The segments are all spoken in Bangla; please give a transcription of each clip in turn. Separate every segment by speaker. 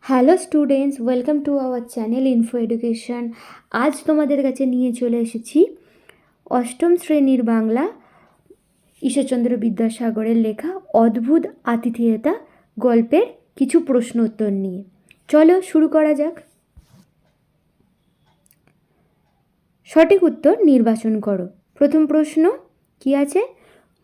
Speaker 1: Hello students welcome to our channel info education আজ তোমাদের কাছে নিয়ে চলে এসেছি অষ্টম শ্রেণির বাংলা ঈশ্বরচন্দ্র বিদ্যাসাগরের লেখা অদ্ভুত আতিথেয়তা গল্পের কিছু প্রশ্ন উত্তর নিয়ে। চলো শুরু করা যাক। সঠিক উত্তর নির্বাচন করো। প্রথম প্রশ্ন কি আছে?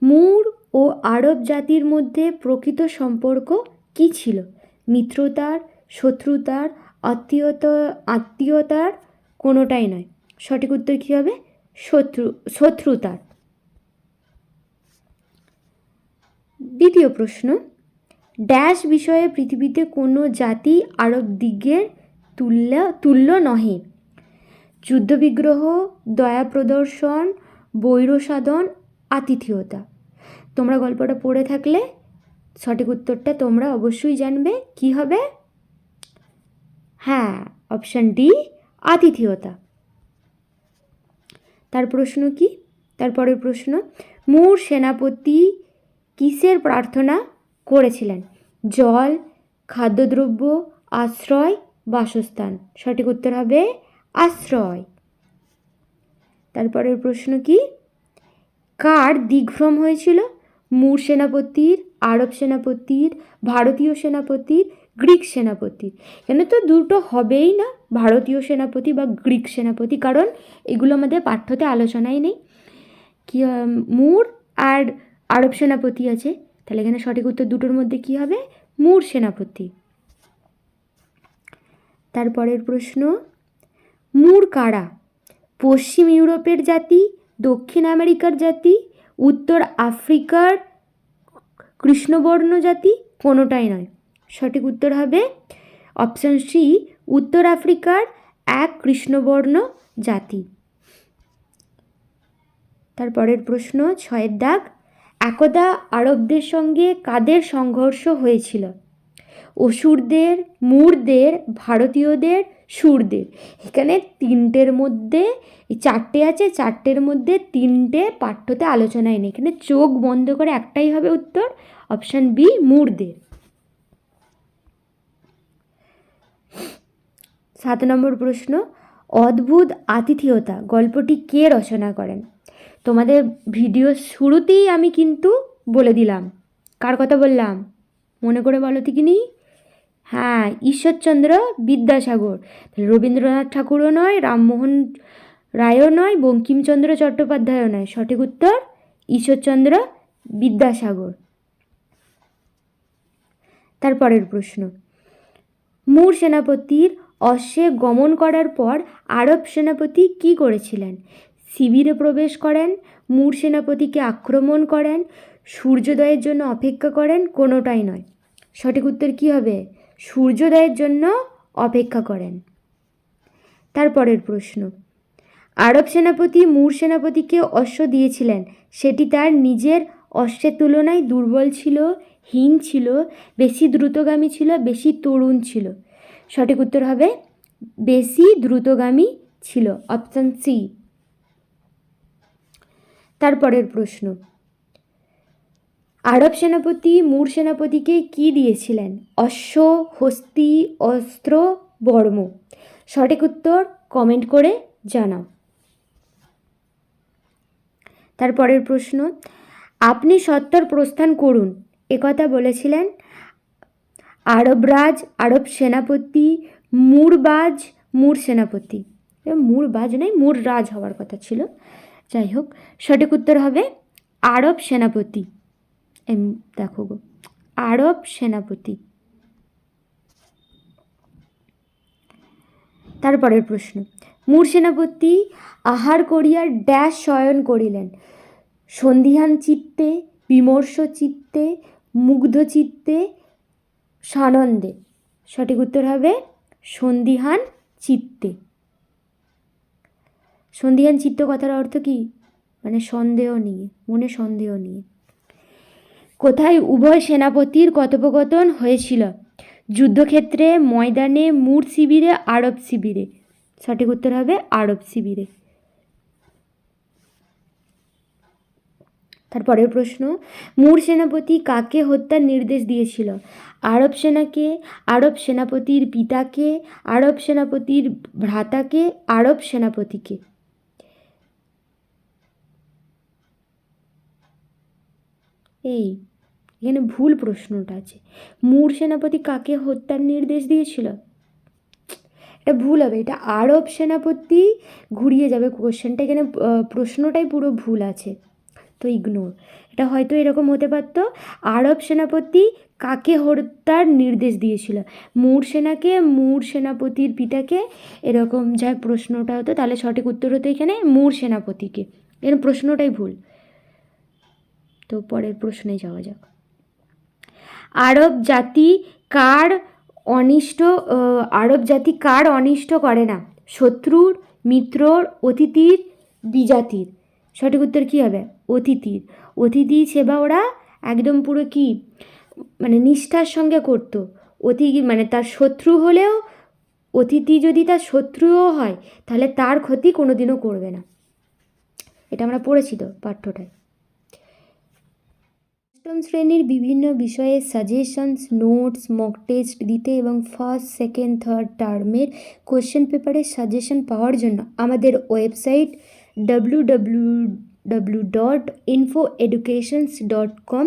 Speaker 1: মুর ও আরব জাতির মধ্যে প্রকৃত সম্পর্ক কি ছিল? মিত্রতার, শত্রুতার, আত্মীয়তা, আত্মীয়তার কোনোটাই নয়। সঠিক উত্তর কী হবে? শত্রু, শত্রুতার। দ্বিতীয় প্রশ্ন, ড্যাশ বিষয়ে পৃথিবীতে কোনো জাতি আরব দিগের তুল্য তুল্য নহে। যুদ্ধবিগ্রহ, দয়া প্রদর্শন, বৈরসাধন, আতিথেয়তা। তোমরা গল্পটা পড়ে থাকলে সঠিক উত্তরটা তোমরা অবশ্যই জানবে। কি হবে? হ্যাঁ অপশান ডি আতিথেয়তা। তার প্রশ্ন কি? তারপরের প্রশ্ন, মূর সেনাপতি কিসের প্রার্থনা করেছিলেন? জল, খাদ্যদ্রব্য, আশ্রয়, বাসস্থান। সঠিক উত্তর হবে আশ্রয়। তারপরের প্রশ্ন কি? কার দিগ্ভ্রম হয়েছিল? মূর সেনাপতির, আরব সেনাপতির, ভারতীয় সেনাপতির, গ্রিক সেনাপতির। এখানে তো দুটো হবেই না, ভারতীয় সেনাপতি বা গ্রিক সেনাপতি, কারণ এগুলো আমাদের পাঠ্যতে আলোচনাই নেই। কি মূর আর আরব সেনাপতি আছে। তাহলে এখানে সঠিক উত্তর দুটোর মধ্যে কি হবে? মূর সেনাপতি। তারপরের প্রশ্ন, মূর কারা? পশ্চিম ইউরোপের জাতি, দক্ষিণ আমেরিকার জাতি উত্তর আফ্রিকার কৃষ্ণবর্ণ জাতি কোনোটাই নয়। সঠিক উত্তর হবে অপশান সি, উত্তর আফ্রিকার এক কৃষ্ণবর্ণ জাতি। তারপরের প্রশ্ন, ছয়ের দাগ, একদা আরবদের সঙ্গে কাদের সংঘর্ষ হয়েছিল? অসুরদের, মুরদের, ভারতীয়দের সুরদের। এখানে তিনটের মধ্যে, এই চারটে আছে, চারটের মধ্যে তিনটে পাঠ্যতে আলোচনায় নেই। এখানে চোখ বন্ধ করে একটাই হবে উত্তর, অপশান বি, মুরদের। সাত নম্বর প্রশ্ন, অদ্ভুত আতিথেয়তা, গল্পটি কে রচনা করেন? তোমাদের ভিডিও শুরুতেই আমি কিন্তু বলে দিলাম। কার কথা বললাম? মনে করে বলো তিকিনি হ্যাঁ ঈশ্বরচন্দ্র বিদ্যাসাগর। তাহলে রবীন্দ্রনাথ ঠাকুরও নয়, রামমোহন রায়ও নয়, বঙ্কিমচন্দ্র চট্টোপাধ্যায়ও নয়। সঠিক উত্তর, ঈশ্বরচন্দ্র বিদ্যাসাগর। তারপরের প্রশ্ন। মূর সেনাপতির অশ্বে গমন করার পর আরব সেনাপতি কি করেছিলেন? শিবিরে প্রবেশ করেন, মূর সেনাপতিকে আক্রমণ করেন, সূর্যোদয়ের জন্য অপেক্ষা করেন, কোনোটাই নয়। সঠিক উত্তর কী হবে? সূর্যোদয়ের জন্য অপেক্ষা করেন। তারপরের প্রশ্ন, আরব সেনাপতি মূর সেনাপতিকে অশ্ব দিয়েছিলেন। সেটি তার নিজের অশ্বের তুলনায় দুর্বল ছিল, হীন ছিল, বেশি দ্রুতগামী ছিল, বেশি তরুণ ছিল। সঠিক উত্তর হবে, বেশি দ্রুতগামী ছিল, অপশান সি। তারপরের প্রশ্ন আরব সেনাপতি মূর সেনাপতিকে কি দিয়েছিলেন? অশ্ব, হস্তি, অস্ত্র, বর্ম। সঠিক উত্তর কমেন্ট করে জানাও। তারপরের প্রশ্ন, আপনি সত্তর প্রস্থান করুন। একথা বলেছিলেন আরবরাজ আরব সেনাপতি মুরবাজ মুর সেনাপতি। মুরবাজ নয়, মুর রাজ হওয়ার কথা ছিল। যাই হোক, সঠিক উত্তর হবে আরব সেনাপতি। দেখো গো। আরব সেনাপতি। তারপরের প্রশ্ন। মূর সেনাপতি আহার করিয়া ড্যাশ শয়ন করিলেন। সন্ধিহান চিত্তে, বিমর্ষ চিত্তে, মুগ্ধ চিত্তে, সানন্দে। সঠিক উত্তর হবে সন্ধিহান চিত্তে। সন্ধিহান চিত্ত কথার অর্থ কি? মানে সন্দেহ নিয়ে, মনে সন্দেহ নিয়ে। কোথায় উভয় সেনাপতির কথোপকথন হয়েছিল? যুদ্ধক্ষেত্রে, ময়দানে, মূর শিবিরে, আরব শিবিরে। সঠিক উত্তর হবে আরব শিবিরে। তারপরের প্রশ্ন, মুর সেনাপতি কাকে হত্যার নির্দেশ দিয়েছিল? আরব সেনাকে, আরব সেনাপতির পিতাকে, আরব সেনাপতির ভ্রাতাকে, আরব সেনাপতিকে? এই এখানে ভুল প্রশ্নটা আছে। মুর সেনাপতি কাকে হত্যার নির্দেশ দিয়েছিল? এটা ভুল হবে, এটা আরব সেনাপতি ঘুরিয়ে যাবে কোশ্চেনটা এখানে প্রশ্নটাই পুরো ভুল আছে, তো ইগনোর এটা হয়তো এরকম হতে পারতো, আরব সেনাপতি কাকে হত্যার নির্দেশ দিয়েছিল? মুর সেনাকে, মুর সেনাপতির পিতাকে? এরকম যা প্রশ্নটা হতো, তাহলে সঠিক উত্তর হতো এখানে মুর সেনাপতিকে। এখানে প্রশ্নটাই ভুল। তো পরের প্রশ্নে যাওয়া যাক। আরব জাতি কার অনিষ্ট আরব জাতি কার অনিষ্ট করে না? শত্রুর, মিত্রর অতিথির বিজাতির। সঠিক উত্তর কী হবে? অতিথির অতিথি সেবা ওরা একদম পুরো কি? মানে নিষ্ঠার সঙ্গে করতো। অতি মানে তার শত্রু হলেও, অতিথি যদি তার শত্রুও হয়, তাহলে তার ক্ষতি কোনোদিনও করবে না। এটা আমরা পড়েছি তো পাঠ্যটায়। অষ্টম শ্রেণির বিভিন্ন বিষয়ে সাজেশনস নোটস মক টেস্ট দিতে এবং ফার্স্ট সেকেন্ড থার্ড টার্মের কোশ্চেন পেপারের সাজেশন পাওয়ার জন্য আমাদের website W W W dot info educations dot com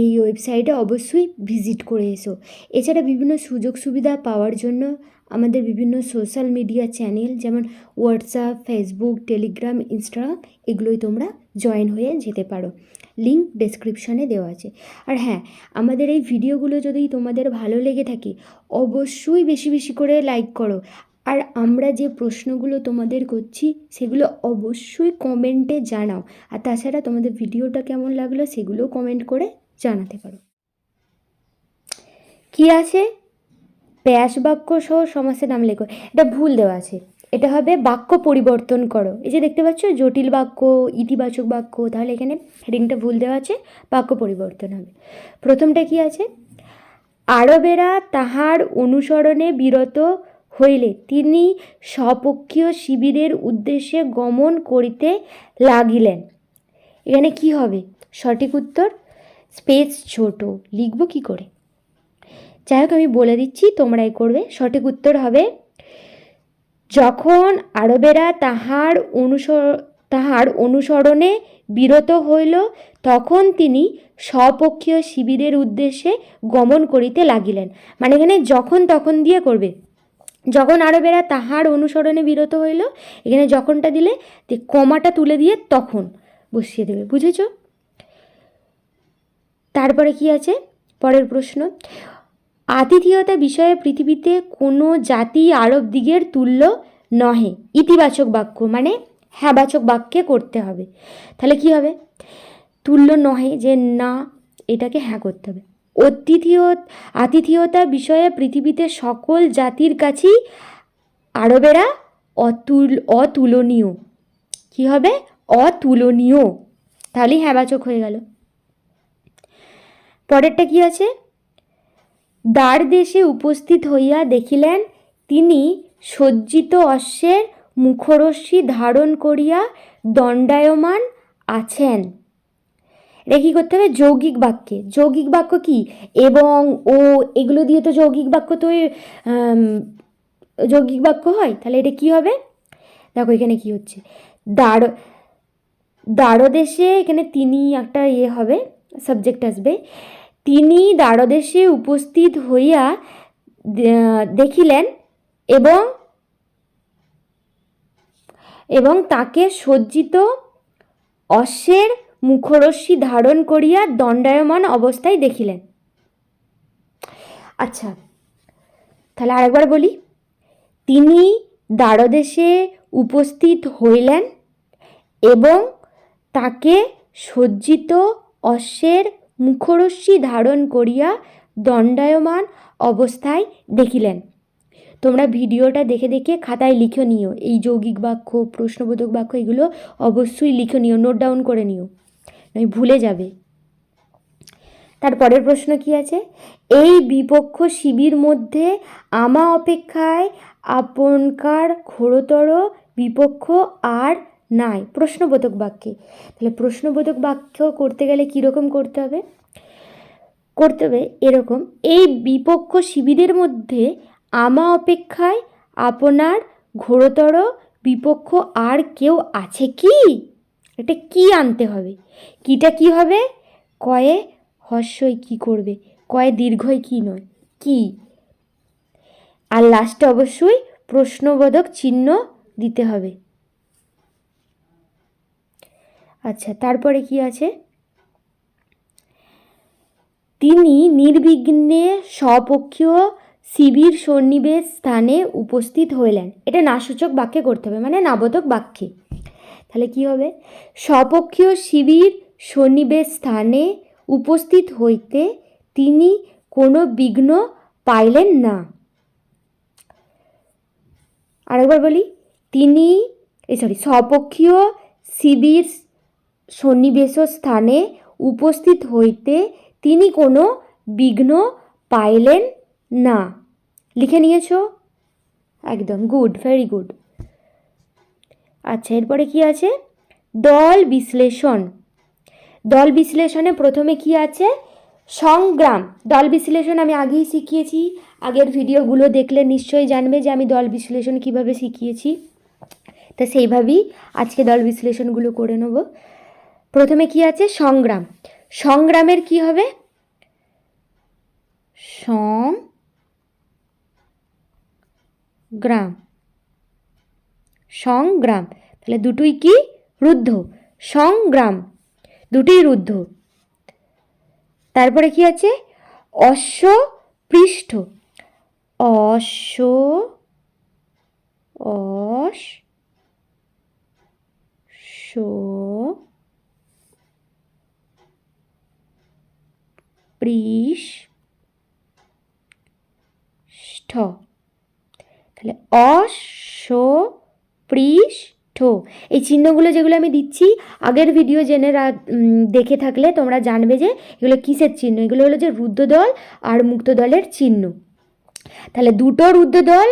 Speaker 1: এই ওয়েবসাইটে অবশ্যই ভিজিট করে এসো। এছাড়া বিভিন্ন সুযোগ সুবিধা পাওয়ার জন্য আমাদের বিভিন্ন সোশ্যাল মিডিয়া চ্যানেল যেমন হোয়াটসঅ্যাপ ফেসবুক টেলিগ্রাম ইনস্টাগ্রাম এগুলোই তোমরা জয়েন হয়ে যেতে পারো। লিঙ্ক ডেসক্রিপশানে দেওয়া আছে। আর হ্যাঁ আমাদের এই ভিডিওগুলো যদি তোমাদের ভালো লেগে থাকে, অবশ্যই বেশি বেশি করে লাইক করো। আর আমরা যে প্রশ্নগুলো তোমাদের করছি, সেগুলো অবশ্যই কমেন্টে জানাও। আর তাছাড়া তোমাদের ভিডিওটা কেমন লাগল সেগুলোও কমেন্ট করে জানাতে পারো। কি আছে? ব্যাস বাক্য সহ সমাসের নাম লেখো। এটা ভুল দেওয়া আছে। এটা হবে বাক্য পরিবর্তন করো। এই যে দেখতে পাচ্ছ, জটিল বাক্য, ইতিবাচক বাক্য, তাহলে এখানে হেডিংটা ভুল দেওয়া আছে, বাক্য পরিবর্তন হবে। প্রথমটা কি আছে? আরবেরা তাহার অনুসরণে বিরত হইলে তিনি স্বপক্ষীয় শিবিরের উদ্দেশ্যে গমন করিতে লাগিলেন। এখানে কি হবে? সঠিক উত্তর, স্পেস ছোট। লিখব কি করে? যাই হোক, আমি বলে দিচ্ছি, তোমরাই করবে। সঠিক উত্তর হবে, যখন আরবেরা তাহার অনুসর, তাহার অনুসরণে বিরত হইল, তখন তিনি স্বপক্ষীয় শিবিরের উদ্দেশ্যে গমন করিতে লাগিলেন। মানে এখানে যখন তখন দিয়ে করবে। যখন আরবেরা তাহার অনুসরণে বিরত হইল, এখানে যখনটা দিলে কমাটা তুলে দিয়ে তখন বসিয়ে দেবে। বুঝেছ? তারপরে কি আছে? পরের প্রশ্ন আতিথেয়তা বিষয়ে পৃথিবীতে কোনো জাতি আরব দিগের তুল্য নহে। ইতিবাচক বাক্য মানে হ্যাঁবাচক বাক্যে করতে হবে। তাহলে কি হবে? তুল্য নহে যে না, এটাকে হ্যাঁ করতে হবে। অতিথিয়, আতিথেয়তা বিষয়ে পৃথিবীতে সকল জাতির কাছেই আরবেরা অতুল, অতুলনীয়। কি হবে? অতুলনীয়। তাহলেই হ্যাঁবাচক হয়ে গেল। পরেরটা কি আছে? দ্বার দেশে উপস্থিত হইয়া দেখিলেন, তিনি সজ্জিত অশ্বের মুখরশ্মি ধারণ করিয়া দণ্ডায়মান আছেন। এটা কী করতে হবে যৌগিক বাক্যে। যৌগিক বাক্য কি? এবং, ও, এগুলো দিয়ে তো যৌগিক বাক্য তো যৌগিক বাক্য হয়? তাহলে এটা কি হবে? দেখো এখানে কি হচ্ছে। দাঁড় দ্বারদেশে এখানে তিনি একটা ইয়ে হবে সাবজেক্ট আসবে। তিনি দ্বারদেশে উপস্থিত হইয়া দেখিলেন এবং এবং তাকে সজ্জিত অশ্বের মুখরশ্মি ধারণ করিয়া দণ্ডায়মান অবস্থায় দেখিলেন। আচ্ছা তাহলে আরেকবার বলি। তিনি দ্বারদেশে উপস্থিত হইলেন এবং তাকে সজ্জিত অশ্বের মুখরশ্মি ধারণ করিয়া দণ্ডায়মান অবস্থায় দেখিলেন। তোমরা ভিডিওটা দেখে দেখে খাতায় লিখে নিও। এই যৌগিক বাক্য, প্রশ্নবোধক বাক্য, এগুলো অবশ্যই লিখে নিও নোট ডাউন করে নিও, নয় ভুলে যাবে। তারপরের প্রশ্ন কি আছে? এই বিপক্ষ শিবির মধ্যে আমা অপেক্ষায় আপনকার ঘোরতর বিপক্ষ আর নাই, প্রশ্নবোধক বাক্যে। তাহলে প্রশ্নবোধক বাক্য করতে গেলে কীরকম করতে হবে? করতে হবে এরকম, এই বিপক্ষ শিবিরের মধ্যে আমা অপেক্ষায় আপনার ঘোরতর বিপক্ষ আর কেউ আছে কি? এটা কি আনতে হবে? কিটা কি হবে? কয়ে হর্ষই কি করবে? কয়ে দীর্ঘই কি নয়? কি? আর লাস্টে অবশ্যই প্রশ্নবোধক চিহ্ন দিতে হবে। আচ্ছা তারপরে কি আছে? তিনি নির্বিঘ্নে স্বপক্ষীয় শিবির সন্নিবেশ স্থানে উপস্থিত হইলেন। এটা নাসূচক বাক্যে করতে হবে মানে নাবোধক বাক্যে। তাহলে কি হবে? স্বপক্ষীয় শিবির সন্নিবেশ স্থানে উপস্থিত হইতে তিনি কোনো বিঘ্ন পাইলেন না। আরেকবার বলি, তিনি সরি স্বপক্ষীয় শিবির সন্নিবেশ স্থানে উপস্থিত হইতে তিনি কোনো বিঘ্ন পাইলেন না। লিখে নিয়েছো? একদম গুড ভেরি গুড আচ্ছা এরপরে কি আছে? দল বিশ্লেষণ। দল বিশ্লেষণে প্রথমে কি আছে? সংগ্রাম। দল বিশ্লেষণ আমি আগেই শিখিয়েছি, আগের ভিডিওগুলো দেখলে নিশ্চয়ই জানবে যে আমি দল বিশ্লেষণ কীভাবে শিখিয়েছি। তা সেইভাবেই আজকে দল বিশ্লেষণগুলো করে নেব। প্রথমে কি আছে? সংগ্রাম। সংগ্রামের কি হবে? সংগ্রাম সংগ্রাম। তাহলে দুটোই কি? রুদ্ধ। সংগ্রাম। দুটোই রুদ্ধ। তারপরে কি আছে? অশ্ব পৃষ্ঠ অশ্ব অশ পৃষ ষ্ঠ তাহলে অশ্ব পৃষ্ঠ এই চিহ্নগুলো যেগুলো আমি দিচ্ছি, আগের ভিডিও জেনে দেখে থাকলে তোমরা জানবে যে এগুলো কিসের চিহ্ন? এগুলো হলো যে রুদ্রদল আর মুক্ত দলের চিহ্ন। তাহলে দুটো রুদ্র দল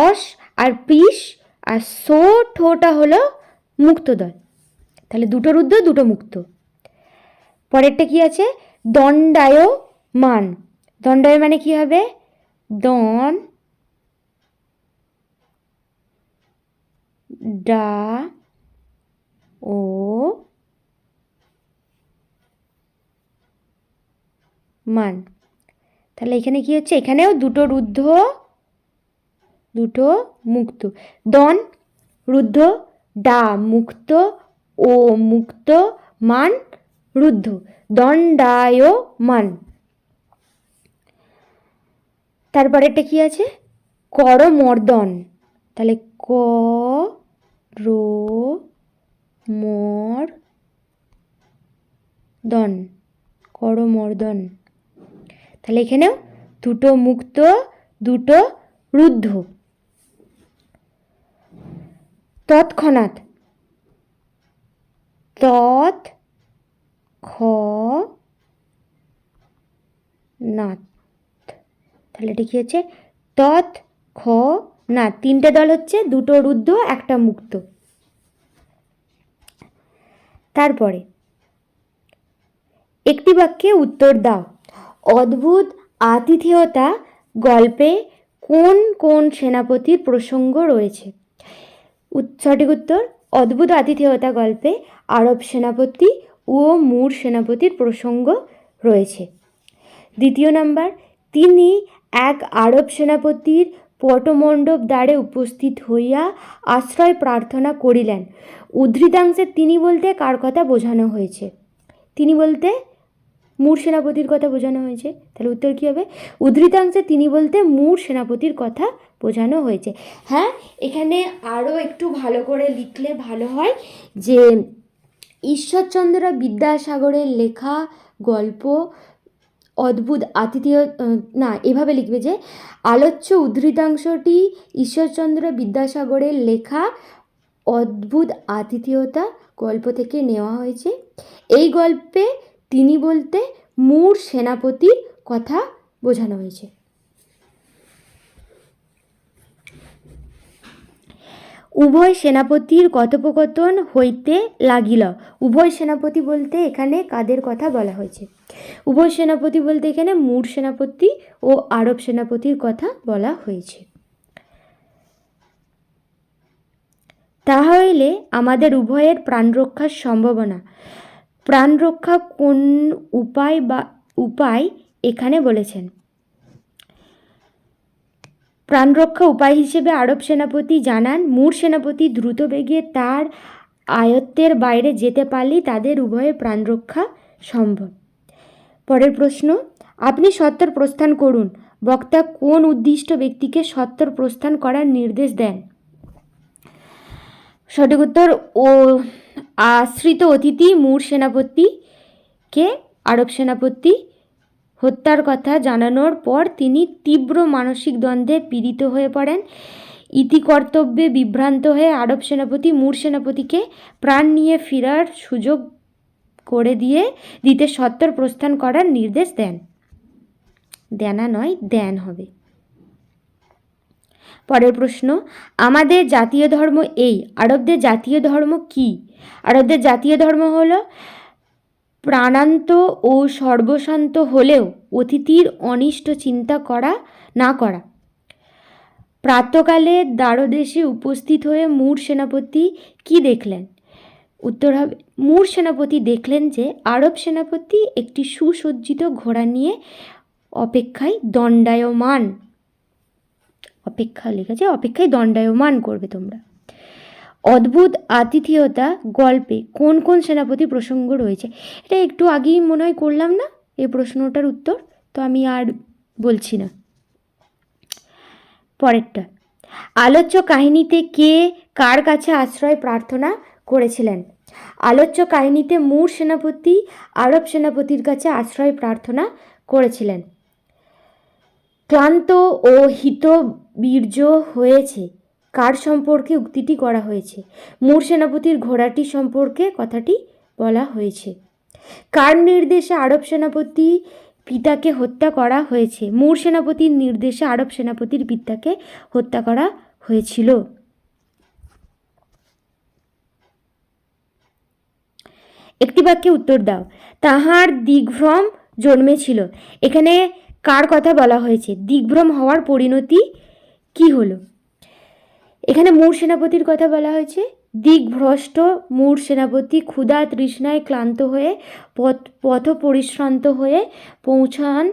Speaker 1: অস আর পৃষ আর সো ঠোটা হলো মুক্ত দল তাহলে দুটো রুদ্র দুটো মুক্ত। পরেরটা কি আছে? দণ্ডায় মান দণ্ডায় মানে কি হবে? দন ডা ও মান। তাহলে এখানে কি হচ্ছে? এখানেও দুটো রুদ্ধ, দুটো মুক্ত। দন, রুদ্ধ, ডা, মুক্ত, ও, মুক্ত, মান রুদ্ধ। দণ্ডায় মান। তারপরেরটা কি আছে? করমর্দন। তাহলে ক রো মর দন করমর্দন। তাহলে এখানেও দুটো মুক্ত, দুটো রুদ্ধ। তৎক্ষণাৎ। তৎ নাথ তাহলে এটা কি হচ্ছে? তৎ, খ না তিনটে দল হচ্ছে, দুটো রুদ্ধ, একটা মুক্ত। তারপরে, একটি বাক্যে উত্তর দাও। অদ্ভুত আতিথেয়তা গল্পে কোন কোন সেনাপতির প্রসঙ্গ রয়েছে? সঠিক উত্তর, অদ্ভুত আতিথেয়তা গল্পে আরব সেনাপতি ও মুর সেনাপতির প্রসঙ্গ রয়েছে। দ্বিতীয় নাম্বার, তিনি এক আরব সেনাপতির পটমণ্ডপ দ্বারে উপস্থিত হইয়া আশ্রয় প্রার্থনা করিলেন। উদ্ধৃতাংশে তিনি বলতে কার কথা বোঝানো হয়েছে? তিনি বলতে মূর সেনাপতির কথা বোঝানো হয়েছে। তাহলে উত্তর কী হবে? উদ্ধৃতাংশে তিনি বলতে মূর সেনাপতির কথা বোঝানো হয়েছে। হ্যাঁ এখানে আরও একটু ভালো করে লিখলে ভালো হয় যে ঈশ্বরচন্দ্র বিদ্যাসাগরের লেখা গল্প, অদ্ভুত আতিথেয় না, এভাবে লিখবে যে, আলোচ্য উদ্ধৃতাংশটি ঈশ্বরচন্দ্র বিদ্যাসাগরের লেখা অদ্ভুত আতিথেয়তা গল্প থেকে নেওয়া হয়েছে। এই গল্পে তিনি বলতে মূর সেনাপতির কথা বোঝানো হয়েছে। উভয় সেনাপতির কথোপকথন হইতে লাগিল। উভয় সেনাপতি বলতে এখানে কাদের কথা বলা হয়েছে? উভয় সেনাপতি বলতে এখানে মূর সেনাপতি ও আরব সেনাপতির কথা বলা হয়েছে। তাহা হইলে আমাদের উভয়ের প্রাণ রক্ষার সম্ভাবনা। প্রাণ রক্ষা কোন উপায় বা উপায় এখানে বলেছেন। প্রাণরক্ষা উপায় হিসেবে আরব সেনাপতি জানান, মূর সেনাপতি দ্রুত বেগে তার আয়ত্তের বাইরে যেতে পারলেই তাদের উভয়ের প্রাণরক্ষা সম্ভব। পরের প্রশ্ন, আপনি সত্তর প্রস্থান করুন। বক্তা কোন উদ্দিষ্ট ব্যক্তিকে সত্তর প্রস্থান করার নির্দেশ দেন? সঠিক উত্তর, ও, আশ্রিত অতিথি মূর সেনাপতিকে আরব সেনাপতি হত্যার কথা জানানোর পর তিনি তীব্র মানসিক দ্বন্দ্বে পীড়িত হয়ে পড়েন। ইতিকর্তব্যে বিভ্রান্ত হয়ে আরব সেনাপতি, মূর সেনাপতিকে প্রাণ নিয়ে ফেরার সুযোগ করে দিয়ে দিতে সত্তর প্রস্থান করার নির্দেশ দেন। দেনা নয়, দেন হবে। পরের প্রশ্ন, আমাদের জাতীয় ধর্ম এই, আরবদের জাতীয় ধর্ম কি? আরবদের জাতীয় ধর্ম হলো প্রাণান্ত ও সর্বশান্ত হলেও অতিথির অনিষ্ট চিন্তা করা, না করা। প্রাতকালে দ্বারদেশে উপস্থিত হয়ে মূর সেনাপতি কি দেখলেন? উত্তর হবে, মূর সেনাপতি দেখলেন যে আরব সেনাপতি একটি সুসজ্জিত ঘোড়া নিয়ে অপেক্ষায় দণ্ডায়মান, অপেক্ষা লিখেছে অপেক্ষায় দণ্ডায়মান করবে তোমরা। অদ্ভুত আতিথেয়তা গল্পে কোন কোন সেনাপতি প্রসঙ্গ রয়েছে? এটা একটু আগেই মনে হয় করলাম না? এই প্রশ্নটার উত্তর তো আমি আর বলছি না। পরেরটা। আলোচ্য কাহিনীতে কে কার কাছে আশ্রয় প্রার্থনা করেছিলেন? আলোচ্য কাহিনীতে মূর সেনাপতি, আরব সেনাপতির কাছে আশ্রয় প্রার্থনা করেছিলেন। ক্লান্ত ও হিত বীর্য হয়েছে। কার সম্পর্কে উক্তিটি করা হয়েছে? মূর সেনাপতির ঘোড়াটি সম্পর্কে কথাটি বলা হয়েছে। কার নির্দেশে আরব সেনাপতি পিতাকে হত্যা করা হয়েছে? মূর সেনাপতির নির্দেশে আরব সেনাপতির পিতাকে হত্যা করা হয়েছিল। একটি বাক্যে উত্তর দাও। তাহার দিগ্ভ্রম জন্মেছিল। এখানে কার কথা বলা হয়েছে? দিগ্ভ্রম হওয়ার পরিণতি কি হলো? এখানে মূর সেনাপতির কথা বলা হয়েছে। দিগ্ভ্রষ্ট মূর সেনাপতি ক্ষুধা তৃষ্ণায় ক্লান্ত হয়ে পথ পথ পরিশ্রান্ত হয়ে পৌঁছান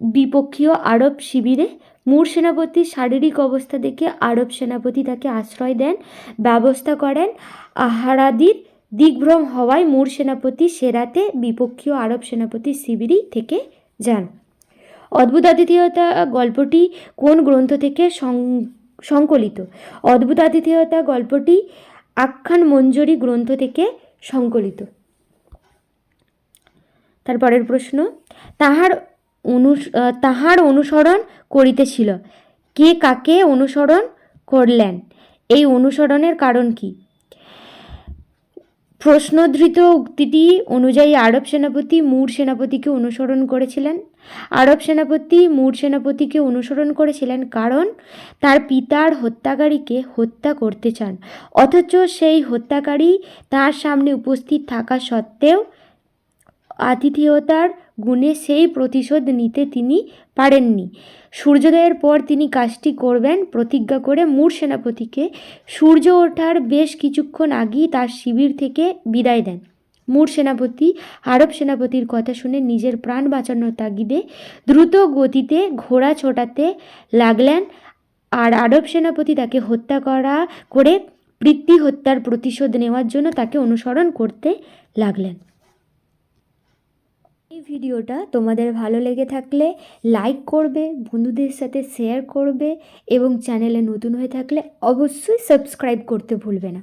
Speaker 1: বিপক্ষীয় আরব শিবিরে। মূর সেনাপতির শারীরিক অবস্থা দেখে আরব সেনাপতি তাকে আশ্রয় দেন, ব্যবস্থা করেন। আহারাদির দিগ্ভ্রম হওয়ায় মূর সেনাপতি সেরাতে বিপক্ষীয় আরব সেনাপতির শিবিরই থেকে যান। অদ্ভুত আতিথেয়তা গল্পটি কোন গ্রন্থ থেকে সংকলিত। অদ্ভুত আতিথেয়তা গল্পটি আখ্যান মঞ্জুরি গ্রন্থ থেকে সংকলিত। তারপরের প্রশ্ন, তাহার অনু তাহার অনুসরণ করিতেছিল কে কাকে অনুসরণ করলেন? এই অনুসরণের কারণ কি? প্রশ্নধৃত উক্তিটি অনুযায়ী আরব সেনাপতি মূর সেনাপতিকে অনুসরণ করেছিলেন। আরব সেনাপতি মূর সেনাপতিকে অনুসরণ করেছিলেন কারণ তার পিতার হত্যাকারীকে হত্যা করতে চান। অথচ সেই হত্যাকারী তার সামনে উপস্থিত থাকা সত্ত্বেও আতিথেয়তার গুণে সেই প্রতিশোধ নিতে তিনি পারেননি। সূর্যোদয়ের পর তিনি কাজটি করবেন। প্রতিজ্ঞা করে মূর সেনাপতিকে সূর্য ওঠার বেশ কিছুক্ষণ আগেই তার শিবির থেকে বিদায় দেন। মূর সেনাপতি, আরব সেনাপতির কথা শুনে নিজের প্রাণ বাঁচানোর তাগিদে দ্রুত গতিতে ঘোড়া ছোটাতে লাগলেন আর আরব সেনাপতি তাকে হত্যা করা করে পৃথ্বী হত্যার প্রতিশোধ নেওয়ার জন্য তাকে অনুসরণ করতে লাগলেন। এই ভিডিওটা তোমাদের ভালো লেগে থাকলে লাইক করবে, বন্ধুদের সাথে শেয়ার করবে এবং চ্যানেলে নতুন হয়ে থাকলে অবশ্যই সাবস্ক্রাইব করতে ভুলবে না।